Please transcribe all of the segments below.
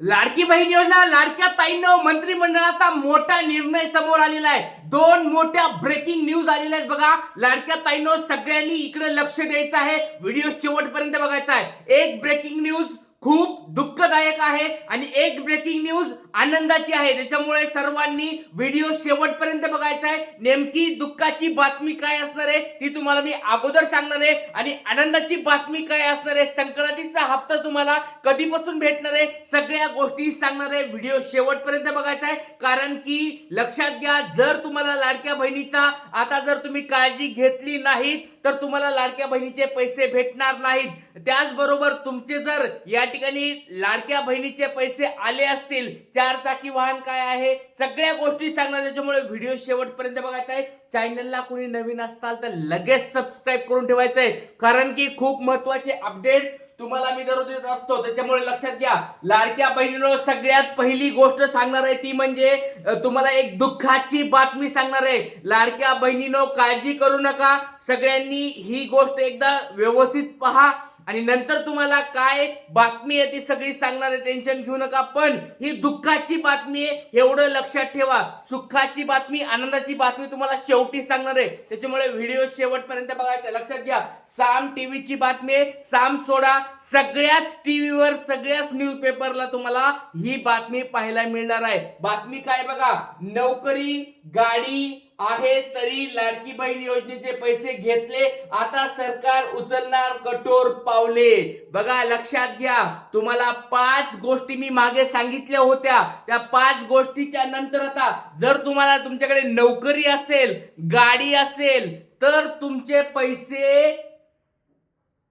लाडकी बहीण योजना लाडक्या ताईंनो मंत्रिमंडळाचा मोठा निर्णय समोर आलेला आहे. दोन मोठ्या ब्रेकिंग न्यूज आलेल्या आहेत बघा. लाडक्या ताईंनो सगळ्यांनी इकडे लक्ष द्यायचं आहे. व्हिडिओ शेवटपर्यंत बघायचा आहे. एक ब्रेकिंग न्यूज खूप दुःखदायक आहे आणि एक ब्रेकिंग न्यूज आनंदाची आहे. त्याच्यामुळे सर्वांनी व्हिडिओ शेवटपर्यंत बघायचा आहे. नेमकी दुःखाची बातमी काय असणार आहे ती तुम्हाला मी अगोदर सांगणार आहे. आणि आनंदाची बातमी काय असणार आहे संक्रांतीचा हप्ता तुम्हाला कधीपासून भेटणार आहे सगळ्या गोष्टी सांगणार आहे. व्हिडिओ शेवटपर्यंत बघायचा आहे. कारण की लक्षात घ्या जर तुम्हाला लाडक्या बहिणीचा आता जर तुम्ही काळजी घेतली नाहीत तर तुम्हाला लाडक्या बहिणीचे पैसे भेटणार नाहीत. त्याचबरोबर तुमचे जर या ठिकाणी लाडक्या बहिणीचे पैसे आले असतील चार चाकी वाहन काय आहे? सगळ्या गोष्टी सांगणार त्याच्यामुळे व्हिडिओ शेवटपर्यंत बघायचा आहे. चॅनलला कोणी नवीन असताल तर लगेच सबस्क्राईब करून ठेवायचं आहे. कारण की खूप महत्त्वाचे अपडेट्स तुम्हाला मी दररोज देत असतो. त्याच्यामुळे लक्षात घ्या लाडक्या बहिणीनं सगळ्यात पहिली गोष्ट सांगणार आहे ती म्हणजे तुम्हाला एक दुःखाची बातमी सांगणार आहे. लाडक्या बहिणीनं काळजी करू नका. सगळ्यांनी ही गोष्ट एकदा व्यवस्थित पहा. आणि नंतर तुम्हाला काय बातमी आहे ती सगळी सांगणार आहे टेन्शन घेऊ नका. पण ही दुःखाची बातमी आहे एवढं लक्षात ठेवा. सुखाची बातमी आनंदाची बातमी तुम्हाला शेवटी सांगणार आहे. त्याच्यामुळे व्हिडिओ शेवटपर्यंत बघायचा. लक्षात घ्या साम टीव्हीची बातमी आहे. साम सोडा. सगळ्याच टीव्हीवर सगळ्याच न्यूजपेपरला तुम्हाला ही बातमी पाहायला मिळणार आहे. बातमी काय बघा? नोकरी गाडी आहे तरी लाडकी बहीण योजनेचे पैसे घेतले. आता सरकार उचलणार कठोर पावले. बघा लक्षात घ्या. तुम्हाला पाच गोष्टी मी मागे सांगितल्या होत्या. त्या पाच गोष्टीच्या नंतर आता जर तुम्हाला तुमच्याकडे नोकरी असेल गाडी असेल तर तुमचे पैसे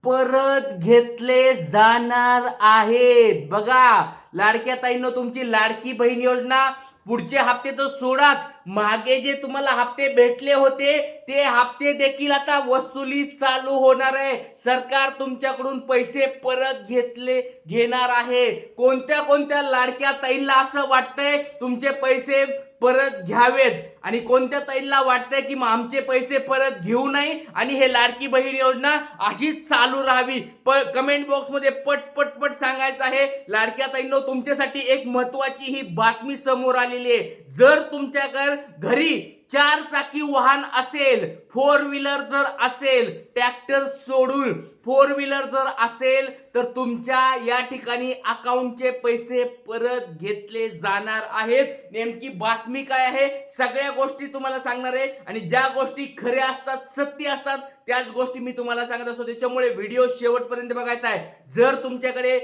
परत घेतले जाणार आहेत. बघा लाडक्या ताईनं तुमची लाडकी बहीण योजना पुढचे हप्ते तर सोडाच. मागे जे तुम्हाला हप्ते भेटले होते ते हप्ते देखील आता वसुली चालू होणार आहे. सरकार तुमच्याकडून पैसे परत घेतले घेणार आहे. कोणत्या कोणत्या लाडक्या ताईंना असं वाटतंय तुमचे पैसे परत घ्यावेत? आणि कोणत्या ताईला वाटतंय की मग आमचे पैसे परत घेऊ नये आणि हे लाडकी बहीण योजना अशीच चालू राहावी? प कमेंट बॉक्समध्ये पट पट पट सांगायचं आहे. लाडक्या ताईंनो तुमच्यासाठी एक महत्वाची ही बातमी समोर आलेली आहे. जर तुमच्याकडे घरी चार चाकी वाहन असेल फोर व्हीलर जर असेल ट्रॅक्टर सोडून फोर व्हीलर जर असेल तर तुमच्या या ठिकाणी अकाउंटचे पैसे परत घेतले जाणार आहेत. नेमकी बातमी काय आहे? सगळ्या गोष्टी तुम्हाला सांगणार आहे. आणि ज्या गोष्टी खऱ्या असतात सत्य असतात त्याच गोष्टी मी तुम्हाला सांगत असतो. त्याच्यामुळे व्हिडिओ शेवटपर्यंत बघायचा आहे. जर तुमच्याकडे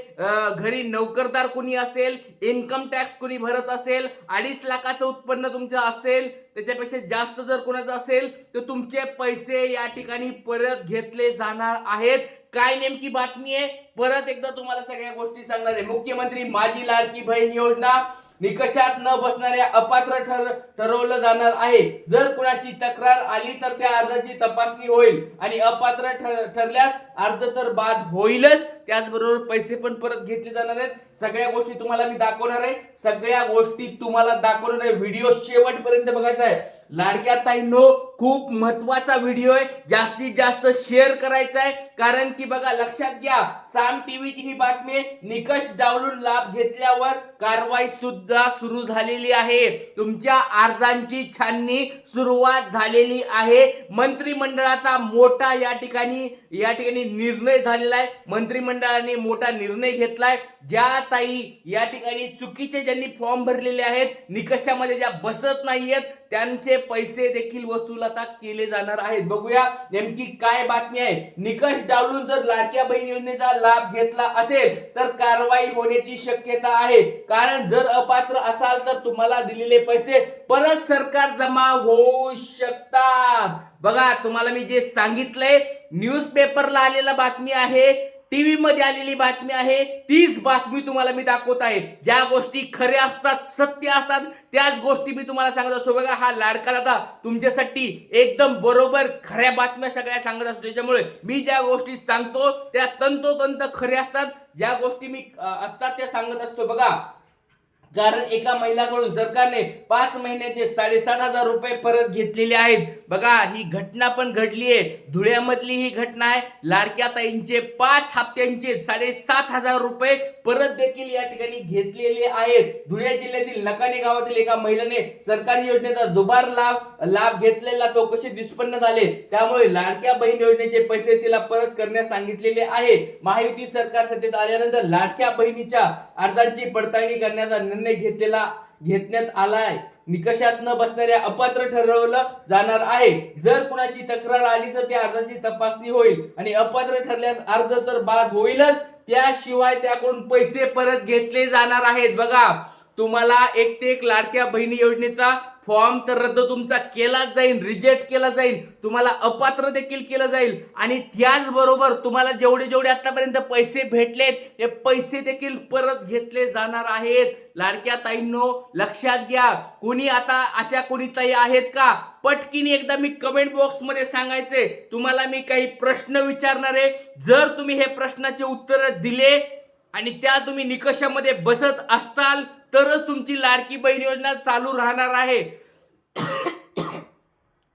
घरी नोकरदार कुणी असेल इन्कम टॅक्स कुणी भरत असेल अडीच लाखाचं उत्पन्न तुमचं असेल त्याच्यापेक्षा जास्त जर कोणाचं असेल तर तुमचे पैसे या ठिकाणी परत घेतले जाणार आहेत. काय नेमकी बातमी आहे? परत एकदा तुम्हाला सगळ्या गोष्टी सांगणार आहे. मुख्यमंत्री माझी लाडकी बहीण योजना निकषात न बसणाऱ्या अपात्र ठर ठरवलं जाणार आहे. जर कुणाची तक्रार आली तर त्या अर्जाची तपासणी होईल. आणि अपात्र ठरल्यास अर्ज तर बाद होईलच. त्याचबरोबर पैसे पण परत घेतले जाणार आहेत. सगळ्या गोष्टी तुम्हाला मी दाखवणार आहे. सगळ्या गोष्टी तुम्हाला दाखवणार आहे. व्हिडिओ शेवटपर्यंत बघायचा आहे. लाडक्या ताईंनो खूप महत्त्वाचा व्हिडिओ आहे. जास्तीत जास्त शेअर करायचा आहे. कारण की बघा लक्षात घ्या साम टीव्हीची ही बातमी निकष डावलून लाभ घेतल्यावर कारवाई सुद्धा सुरू झालेली आहे. तुमच्या अर्जांची छाननी सुरुवात झालेली आहे. मंत्रिमंडळाचा मोठा या ठिकाणी या ठिकाणी निर्णय झालेला आहे. मंत्रिमंडळाने मोठा निर्णय घेतलाय. ज्या ताई या ठिकाणी चुकीचे ज्यांनी फॉर्म भरलेले आहेत निकषामध्ये ज्या बसत नाहीयेत त्यांचे पैसे देखील वसूल आता केले जाणार आहेत. बघूया नेमकी काय बातमी आहे. निकष डावलून जर लाडक्या बहीण योजनेचा लाभ घेतला असेल तर कारवाई होण्याची शक्यता आहे. कारण जर अपात्र असाल तर तुम्हाला दिलेले पैसे परत सरकार जमा होऊ शकतात. बघा तुम्हाला मी जे सांगितलंय न्यूज पेपरला आलेला बातमी आहे टीव्ही मध्ये आलेली बातमी आहे तीच बातमी तुम्हाला मी दाखवत आहे. ज्या गोष्टी खऱ्या असतात सत्य असतात त्याच गोष्टी मी तुम्हाला सांगत असतो. बघा हा लाडका दादा तुमच्यासाठी एकदम बरोबर खऱ्या बातम्या सगळ्या सांगत असतो. त्याच्यामुळे मी ज्या गोष्टी सांगतो त्या तंतोतंत खऱ्या असतात. ज्या गोष्टी मी असतात त्या सांगत असतो. बघा कारण एका महिलाकडून सरकारने पाच महिन्याचे साडेसात हजार रुपये परत घेतलेले आहेत. बघा ही घटना पण घडली आहे. धुळ्यामधली ही घटना आहे. लाडक्या ताईंचे पाच हप्त्यांचे साडेसात हजार रुपये परत देखील या ठिकाणी घेतलेले आहेत. धुळे जिल्ह्यातील नकाने गावातील एका महिलेने सरकारी योजनेचा दुबार लाभ लाभ घेतलेला चौकशी निष्पन्न झाले. त्यामुळे लाडक्या बहीण योजनेचे पैसे तिला परत करण्यास सांगितलेले आहे. महायुती सरकार सत्तेत आल्यानंतर लाडक्या बहिणीच्या अर्जांची पडताळणी करण्याचा निर्णय घेतलेला घेतण्यात आलाय. निकषात न बसणाऱ्या अपात्र ठरवलं जाणार आहे. जर कुणाची तक्रार आली तर त्या अर्जाची तपासणी होईल. आणि अपात्र ठरल्यास अर्ज तर बाद होईलच. त्याशिवाय त्याकडून पैसे परत घेतले जाणार आहेत. बघा तुम्हाला एक ते एक लाडक्या बहिणी योजनेचा फॉर्म तर रद्द तुमचा केला जाईल रिजेक्ट केला जाईल तुम्हाला अपात्र देखील केलं जाईल. आणि त्याचबरोबर तुम्हाला जेवढे जेवढे आतापर्यंत पैसे भेटलेत ते पैसे देखील परत घेतले जाणार आहेत. लाडक्या ताईंनो लक्षात घ्या कोणी आता अशा कोणी ताई आहेत का? पटकीने एकदा मी कमेंट बॉक्समध्ये सांगायचे तुम्हाला मी काही प्रश्न विचारणार आहे. जर तुम्ही हे प्रश्नाचे उत्तर दिले आणि त्या तुम्ही निकषामध्ये बसत असताल तरच तुमची लाडकी बहीण योजना चालू राहणार आहे.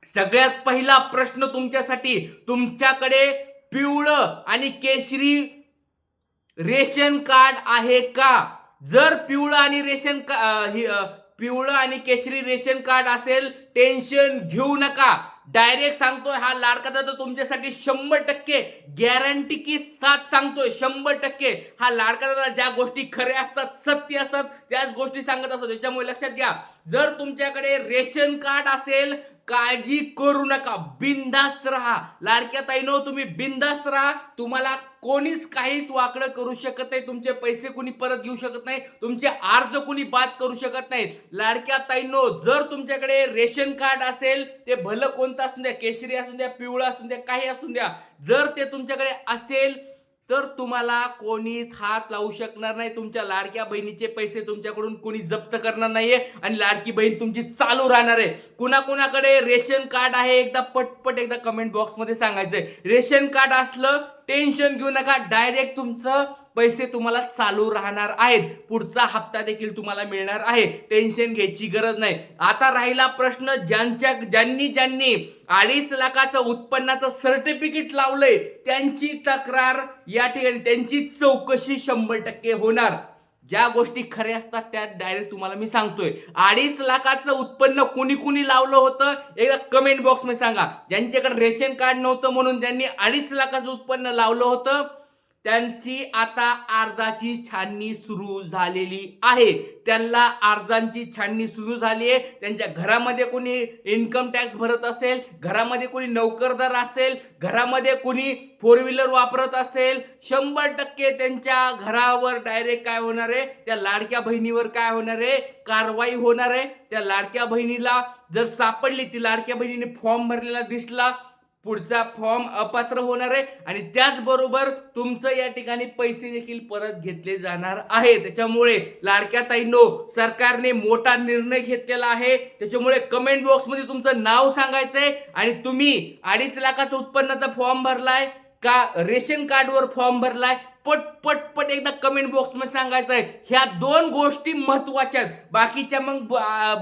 सगळ्यात पहिला प्रश्न तुमच्यासाठी तुमच्याकडे पिवळं आणि केशरी रेशन कार्ड आहे का? जर पिवळं आणि रेशन का पिवळं आणि केशरी रेशन कार्ड असेल टेन्शन घेऊ नका. डायरेक्ट सांगतोय हा लाडका दादा तुमच्यासाठी शंभर टक्के गॅरंटी की साथ सांगतोय शंभर टक्के. हा लाडका दादा ज्या गोष्टी खऱ्या असतात सत्य असतात त्याच गोष्टी सांगत असतो त्याच्यामुळे लक्षात घ्या जर तुमच्याकडे रेशन कार्ड असेल काळजी करू नका. बिंदास्त राहा. लाडक्या ताईनो तुम्ही बिंदास्त राहा. तुम्हाला कोणीच काहीच वाकडं करू शकत नाही. तुमचे पैसे कुणी परत घेऊ शकत नाही. तुमचे अर्ज कुणी बाद करू शकत नाहीत लाडक्या ताईनो जर तुमच्याकडे रेशन कार्ड असेल ते भलं कोणतं असू द्या केशरी असू द्या पिवळं असू द्या काही असू द्या जर ते तुमच्याकडे असेल तर तुम्हाला कोणीच हात लावू शकणार नाही. तुमच्या लाडक्या बहिणीचे पैसे तुमच्याकडून कोणी जप्त करणार नाहीये आणि लाडकी बहीण तुमची चालू राहणार आहे. कुणाकुणाकडे रेशन कार्ड आहे एकदा पटपट एकदा कमेंट बॉक्समध्ये सांगायचंय. रेशन कार्ड असलं टेन्शन घेऊ नका. डायरेक्ट तुमचं पैसे तुम्हाला चालू राहणार आहेत. पुढचा हप्ता देखील तुम्हाला मिळणार आहे. टेन्शन घ्यायची गरज नाही. आता राहिला प्रश्न ज्यांच्या ज्यांनी ज्यांनी अडीच लाखाचं उत्पन्नाचं सर्टिफिकेट लावलंय त्यांची तक्रार या ठिकाणी त्यांची चौकशी शंभर टक्के होणार. ज्या गोष्टी खऱ्या असतात त्या डायरेक्ट तुम्हाला मी सांगतोय. अडीच लाखाचं उत्पन्न कुणी कुणी लावलं होतं एकदा कमेंट बॉक्समध्ये सांगा. ज्यांच्याकडे रेशन कार्ड नव्हतं म्हणून त्यांनी अडीच लाखाचं उत्पन्न लावलं होतं त्यांची आता अर्जाची छाननी सुरू झालेली आहे. त्यांना अर्जांची छाननी सुरू झाली आहे. त्यांच्या घरामध्ये कोणी इन्कम टॅक्स भरत असेल घरामध्ये कोणी नोकरदार असेल घरामध्ये कोणी फोर व्हीलर वापरत असेल शंभर टक्के त्यांच्या घरावर डायरेक्ट काय होणार आहे? त्या लाडक्या बहिणीवर काय होणार आहे? कारवाई होणार आहे. त्या लाडक्या बहिणीला जर सापडली ती लाडक्या बहिणीने फॉर्म भरलेला दिसला पुढचा फॉर्म अपात्र होणार आहे आणि त्याचबरोबर तुमचं या ठिकाणी पैसे देखील परत घेतले जाणार आहे. त्याच्यामुळे लाडक्या ताईंनो सरकारने मोठा निर्णय घेतलेला आहे. त्याच्यामुळे कमेंट बॉक्समध्ये तुमचं नाव सांगायचंय आणि तुम्ही अडीच लाखाचा उत्पन्नाचा फॉर्म भरलाय का? रेशन कार्डवर फॉर्म भरलाय? पट पट पट एकदा कमेंट बॉक्समध्ये सांगायचं आहे. ह्या दोन गोष्टी महत्त्वाच्या आहेत. बाकीच्या मग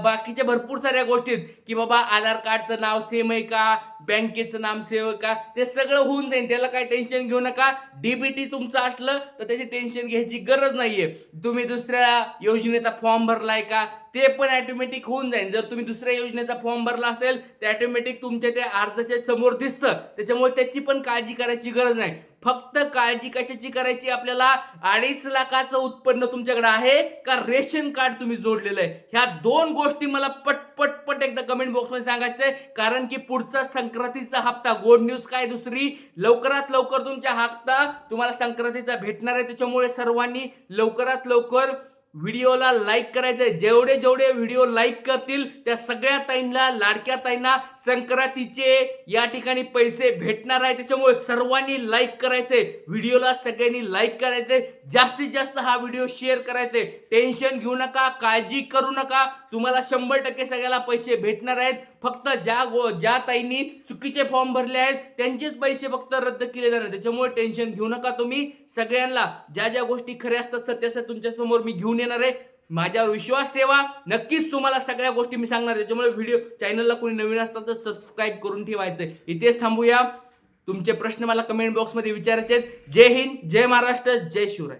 बाकीच्या भरपूर साऱ्या गोष्टी आहेत. की बाबा आधार कार्डचं नाव सेम आहे का? बँकेचं नाम सेम आहे का? ते सगळं होऊन जाईल. त्याला काय टेन्शन घेऊ नका. डीबीटी तुमचं असलं तर त्याची टेन्शन घ्यायची गरज नाहीये. तुम्ही दुसऱ्या योजनेचा फॉर्म भरलाय का? ते पण ॲटोमॅटिक होऊन जाईल. जर तुम्ही दुसऱ्या योजनेचा फॉर्म भरला असेल ते ऑटोमॅटिक तुमच्या त्या अर्जाच्या समोर दिसतं. त्याच्यामुळे त्याची पण काळजी करायची गरज नाही. फक्त काळजी कशाची करायची आपल्याला? अडीच लाखाचं उत्पन्न तुमच्याकडे आहे का रेशन कार्ड तुम्ही जोडलेलं आहे? ह्या दोन गोष्टी मला पटपट पट एकदा कमेंट बॉक्समध्ये सांगायचंय कारण की पुढचा संक्रांतीचा हप्ता गोड न्यूज काय दुसरी? लवकरात लवकर तुमच्या हप्ता तुम्हाला संक्रांतीचा भेटणार आहे. त्याच्यामुळे सर्वांनी लवकरात लवकर व्हिडिओला लाईक करायचंय जेवढे जेवढे व्हिडिओ लाईक करतील त्या सगळ्या ताईंना लाडक्या ताईंना संक्रांतीचे या ठिकाणी पैसे भेटणार आहे. त्याच्यामुळे सर्वांनी लाईक करायचे व्हिडिओला सगळ्यांनी लाईक करायचे जास्तीत जास्त हा व्हिडिओ शेअर करायचे टेन्शन घेऊ नका काळजी करू नका. तुम्हाला शंभर टक्के सगळ्याला पैसे भेटणार आहेत. फक्त ज्या गो ज्या ताईंनी चुकीचे फॉर्म भरले आहेत त्यांचेच पैसे फक्त रद्द केले जाणार त्याच्यामुळे टेन्शन घेऊ नका तुम्ही. सगळ्यांना ज्या ज्या गोष्टी खऱ्या असतात सत्य असतात मी घेऊन येणार आहे. माझ्यावर विश्वास ठेवा. नक्कीच तुम्हाला सगळ्या गोष्टी मी सांगणार त्याच्यामुळे व्हिडिओ चॅनलला कोणी नवीन असतात तर सबस्क्राईब करून ठेवायचं इथेच थांबूया. तुमचे प्रश्न मला कमेंट बॉक्समध्ये विचारायचे आहेत. जय हिंद जय महाराष्ट्र जय शिवराय.